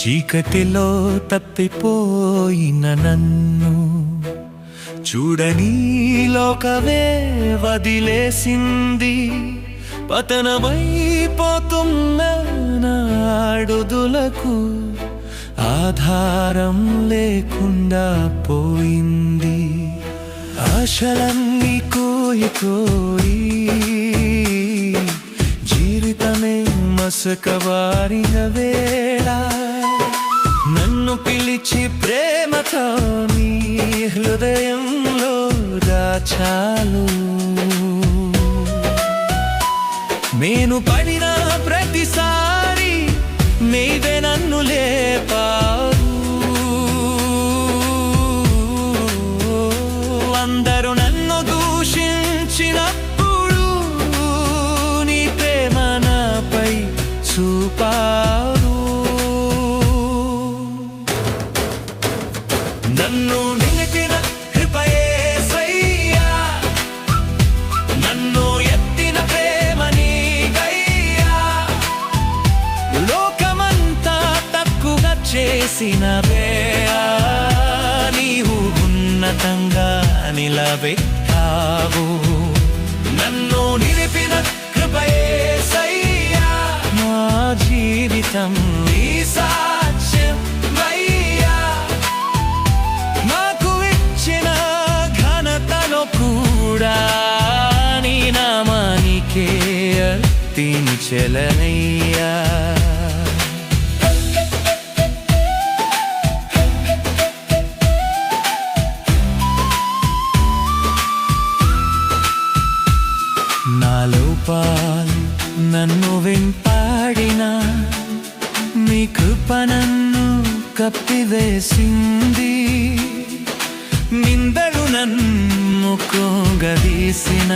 చీకటిలో తప్పిపోయిన నన్ను చూడని లోకవే వదిలేసింది. పతనమైపోతున్న నాడుదులకు ఆధారం లేకుండా పోయింది. ఆశలన్నీ కోయిపోయి జీవితమే మసకవారిన వేళ నన్ను పిలిచి ప్రేమతో నీ హృదయంలో దాచాలు నేను నన్ను నిలిపిన కృపయేసయ్యా నన్ను ఎత్తిన ప్రేమ నీకయ్యా. లోకమంతా తక్కువగా చేసిన నీవు ఉన్నతంగా నిలబెట్టావు. నన్ను నిలిపిన కృపయేసయ్యా నా జీవితం అర్పించలనయ్యా నా లోపాలు నన్ను వెంటాడిన నీ కృప నన్ను కప్పివేసింది. నిందలు నన్ను కొంగదీసిన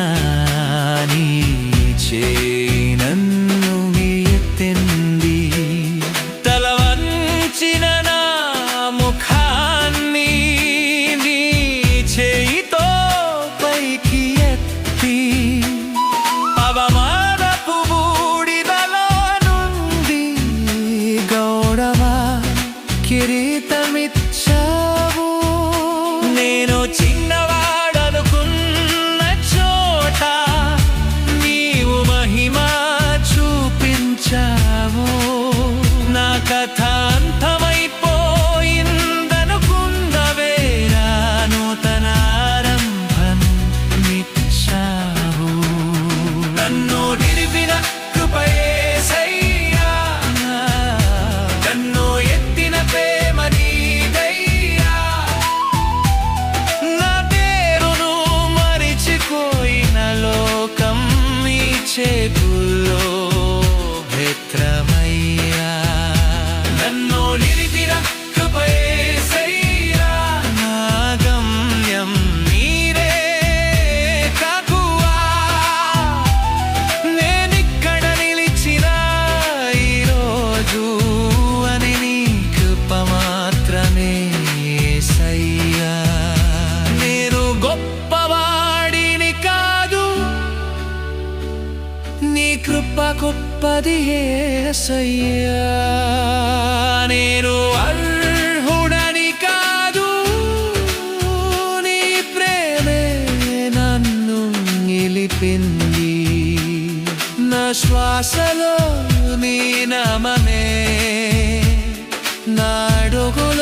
కిరీటమిచ్చావు. నేను చిన్నవాడనుకున్న కృప గొప్పది యేసయ్యా నేను అర్హుడని కాదు నీ ప్రేమే నన్ను నిలిపింది. నా శ్వాసలో నీ నమమే. నాడుగు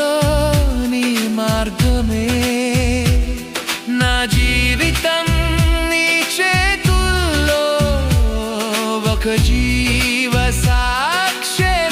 give us oxygen.